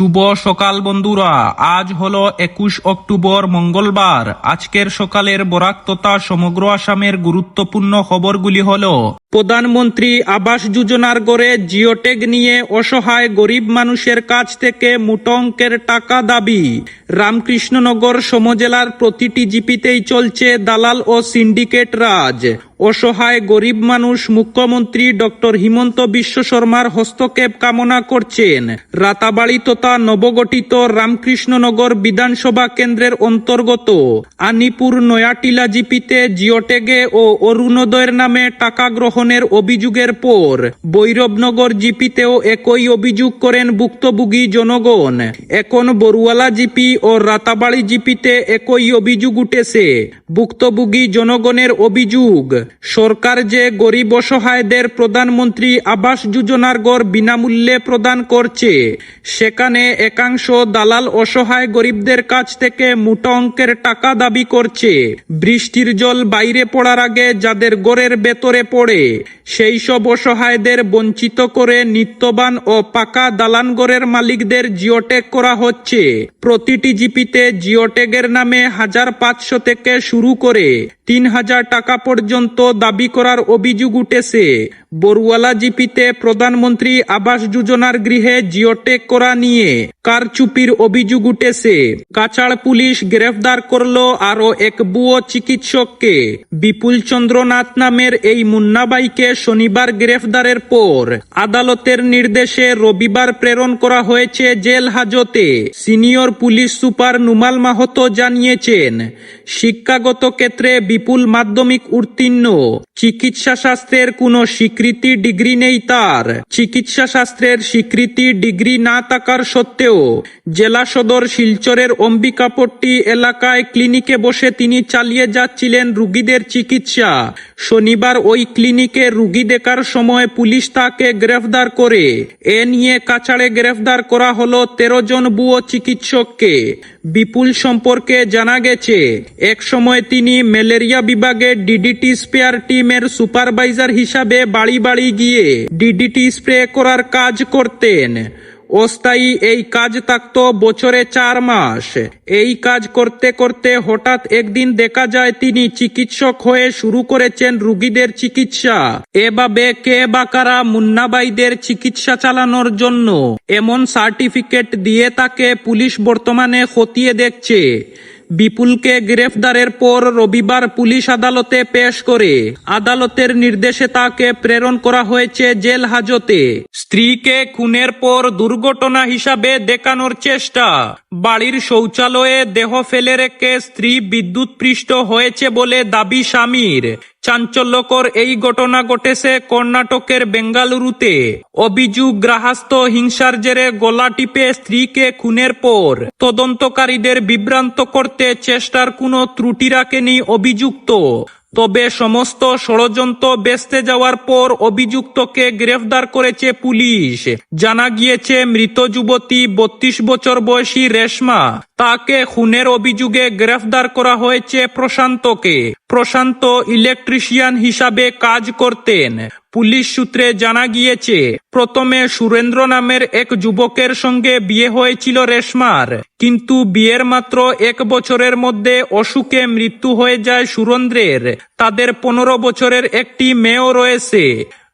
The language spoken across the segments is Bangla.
শুভ সকাল বন্ধুরা। আজ হল একুশ অক্টোবর মঙ্গলবার। আজকের সকালের বরাক তথা সমগ্র আসামের গুরুত্বপূর্ণ খবরগুলি হলো প্রধানমন্ত্রী আবাস যোজনার গড়ে জিওটেক নিয়ে অসহায় গরিব মানুষের কাছ থেকে মোটা অঙ্কের টাকা দাবি। রামকৃষ্ণনগর সমজেলার প্রতিটি জিপিতেই চলছে দালাল ও সিন্ডিকেট রাজ। অসহায় গরিব মানুষ মুখ্যমন্ত্রী ডক্টর হিমন্ত বিশ্ব শর্মার হস্তক্ষেপ কামনা করছেন। রাতাবাড়ি তথা নবগঠিত রামকৃষ্ণনগর বিধানসভা কেন্দ্রের অন্তর্গত আনিপুর নয়াটিলা জিপিতে জিওটেগে ও অরুণোদয়ের নামে টাকা গ্রহণের অভিযোগের পর বৈরবনগর জিপিতেও একই অভিযোগ করেন ভুক্তভোগী জনগণ। এখন বরুয়ালা জিপি ও রাতাবাড়ি জিপিতে একই অভিযোগ উঠেছে। ভুক্তভোগী জনগণের অভিযোগ, সরকার যে গরিব অসহায়দের প্রধানমন্ত্রী আবাস যোজনার গড় বিনামূল্যে প্রদান করছে, সেখানে একাংশ দালাল অসহায় গরিবদের কাছ থেকে মোটা অঙ্কের টাকা দাবি করছে। বৃষ্টির জল বাইরে পড়ার আগে যাদের গড়ের ভেতরে পড়ে সেই সব অসহায়দের বঞ্চিত করে নিত্যবান ও পাকা দালানগরের মালিকদের জিওটেক করা হচ্ছে। প্রতিটি জিপিতে জিওটেগের নামে হাজার পাঁচশো থেকে শুরু করে তিন হাজার টাকা পর্যন্ত দাবি করার অভিযোগ উঠেছে। বরুয়ালা জিপিতে প্রধানমন্ত্রী আবাস যোজনার গৃহে জিওটেক করা নিয়ে কারচুপির অভিযোগ উঠেছে। কাছাড় পুলিশ গ্রেফতার করল আরও এক বুয়ো চিকিৎসককে। বিপুল চন্দ্রনাথ নামের এই মুন্নাবাইকে শনিবার গ্রেফতারের পর আদালতের নির্দেশে রবিবার প্রেরণ করা হয়েছে জেল হাজতে। Senior police super Numal Mahato জানিয়েছেন, শিক্ষাগত ক্ষেত্রে বিপুল মাধ্যমিক উত্তীর্ণ। চিকিৎসা শাস্ত্রের কোনো স্বীকৃতি ডিগ্রি নেই তার। চিকিৎসা শাস্ত্রের স্বীকৃতি ডিগ্রি না থাকার সত্ত্বেও জেলা সদর শিলচরের অম্বিকাপট্টি এলাকায় ক্লিনিকে বসে তিনি চালিয়ে যাচ্ছিলেন রুগীদের চিকিৎসা। শনিবার ওই ক্লিনিকে রুগী দেখার সময় পুলিশ তাকে গ্রেফতার করে। এ নিয়ে কাছাড়ে গ্রেফতার করা হলো তেরো জন বুয়ো চিকিৎসককে। বিপুল সম্পর্কে জানা গেছে, এক সময় তিনি ম্যালেরিয়া বিভাগে ডিডিটি স্পেয়ার টিমের সুপারভাইজার হিসাবে বাড়ি বাড়ি গিয়ে ডিডিটি স্প্রে করার কাজ করতেন। অস্থায়ী এই কাজ থাকত বছরে চার মাস। এই কাজ করতে করতে হঠাৎ একদিন দেখা যায় তিনি চিকিৎসক হয়ে শুরু করেছেন রুগীদের চিকিৎসা। এভাবে কে বা কারা মুন্নাবাইদের চিকিৎসা চালানোর জন্য এমন সার্টিফিকেট দিয়ে তাকে পুলিশ বর্তমানে খতিয়ে দেখছে। বিপুলকে গ্রেফতারের পর রবিবার পুলিশ আদালতে পেশ করে। আদালতের নির্দেশে তাকে প্রেরণ করা হয়েছে জেল হাজতে। স্ত্রীকে খুনের পর দুর্ঘটনা হিসাবে দেখানোর চেষ্টা। বাড়ির শৌচালয়ে দেহ ফেলে রেখে স্ত্রী বিদ্যুৎ পৃষ্ঠ হয়েছে বলে দাবি স্বামীর। চাঞ্চল্যকর এই ঘটনা ঘটেছে কর্ণাটকের বেঙ্গালুরুতে। অভিযোগ, গ্রাহস্থ হিংসার জেরে গলা টিপে স্ত্রীকে খুনের পর। তদন্তকারীদের বিভ্রান্ত করতে চেষ্টার কোনো ত্রুটি রাখেনি অভিযুক্ত। তবে সমস্ত ষড়যন্ত্র বেসতে যাওয়ার পর অভিযুক্তকে গ্রেফতার করেছে পুলিশ। জানা গিয়েছে, মৃত যুবতী বত্রিশ বছর বয়সী রেশমা। তাকে খুনের অভিযোগে গ্রেফতার করা হয়েছে প্রশান্তকে। প্রশান্ত ইলেকট্রিশিয়ান হিসাবে কাজ করতেন। পুলিশ সূত্রে জানা গিয়েছে, প্রথমে সুরেন্দ্র নামের এক যুবকের সঙ্গে বিয়ে হয়েছিল রেশমার। কিন্তু বিয়ের মাত্র এক বছরের মধ্যে অসুখে মৃত্যু হয়ে যায় সুরেন্দ্রের। তাদের পনেরো বছরের একটি মেয়েও রয়েছে।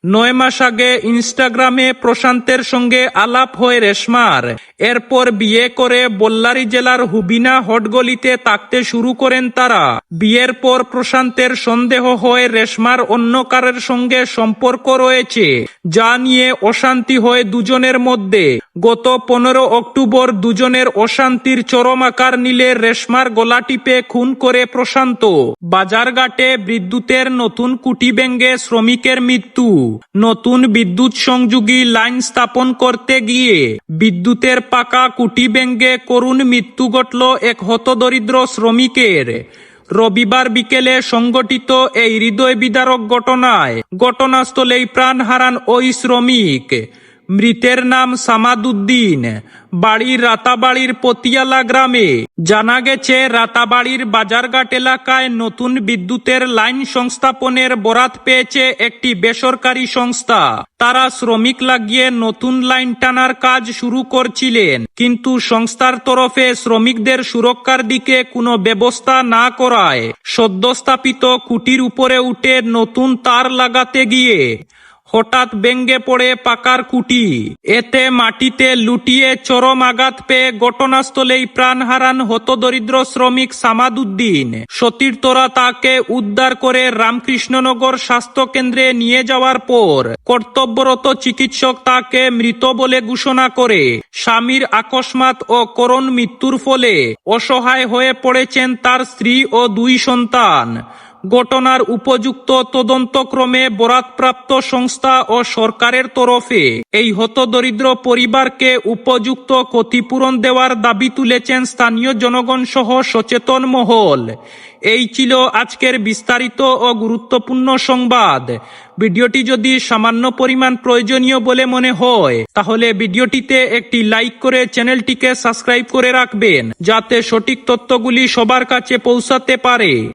নয় মাস আগে ইনস্টাগ্রামে প্রশান্তের সঙ্গে আলাপ হয় রেশমার। এরপর বিয়ে করে বল্লারি জেলার হুবিনা হটগলিতে থাকতে শুরু করেন তারা। বিয়ের পর প্রশান্তের সন্দেহ হয় রেশমার অন্য কারের সঙ্গে সম্পর্ক রয়েছে, যা নিয়ে অশান্তি হয় দুজনের মধ্যে। গত পনেরো অক্টোবর দুজনের অশান্তির চরম আকার নিলে রেশমার গলা টিপে খুন করে প্রশান্ত। বাজারঘাটে বিদ্যুতের নতুন কুটি ব্যঙ্গে শ্রমিকের মৃত্যু। নতুন বিদ্যুৎ সংযোগী লাইন স্থাপন করতে গিয়ে বিদ্যুতের পাকা কুটি ব্যঙ্গে করুণ মৃত্যু ঘটল এক হতদরিদ্র শ্রমিকের। রবিবার বিকেলে সংগঠিত এই হৃদয় বিদারক ঘটনায় ঘটনাস্থলেই প্রাণ হারান ওই শ্রমিক। মৃতের নাম সামাদুদ্দিন। বাড়ির রাতাবাড়ির পতিয়ালা গ্রামে জানা গেছে, রাতাবাড়ির বাজারঘাট এলাকায় নতুন বিদ্যুতের লাইন সংস্থাপনের বরাত পেয়েছে একটি বেসরকারি সংস্থা। তারা শ্রমিক লাগিয়ে নতুন লাইন টানার কাজ শুরু করছিলেন। কিন্তু সংস্থার তরফে শ্রমিকদের সুরক্ষার দিকে কোনো ব্যবস্থা না করায় সদ্য স্থাপিত কুটির উপরে উঠে নতুন তার লাগাতে গিয়ে হঠাৎ ব্যঙ্গে পড়ে পাকার কুটি। এতে মাটিতে লুটিয়ে চরম আঘাত পেয়ে ঘটনাস্থলেই প্রাণ হারান হতদরিদ্র শ্রমিক সামাদুদ্দিন। সতীর্থরা তাকে উদ্ধার করে রামকৃষ্ণনগর স্বাস্থ্য কেন্দ্রে নিয়ে যাওয়ার পর কর্তব্যরত চিকিৎসক তাকে মৃত বলে ঘোষণা করে। স্বামীর আকস্মাত ও করণ মৃত্যুর ফলে অসহায় হয়ে পড়েছেন তার স্ত্রী ও দুই সন্তান। ঘটনার উপযুক্ত তদন্তক্রমে বরাতপ্রাপ্ত সংস্থা ও সরকারের তরফে এই হতদরিদ্র পরিবারকে উপযুক্ত ক্ষতিপূরণ দেওয়ার দাবি তুলেছেন স্থানীয় জনগণ সহ সচেতন মহল। এই ছিল আজকের বিস্তারিত ও গুরুত্বপূর্ণ সংবাদ। ভিডিওটি যদি সামান্য পরিমাণ প্রয়োজনীয় বলে মনে হয়, তাহলে ভিডিওটিতে একটি লাইক করে চ্যানেলটিকে সাবস্ক্রাইব করে রাখবেন, যাতে সঠিক তথ্যগুলি সবার কাছে পৌঁছাতে পারে।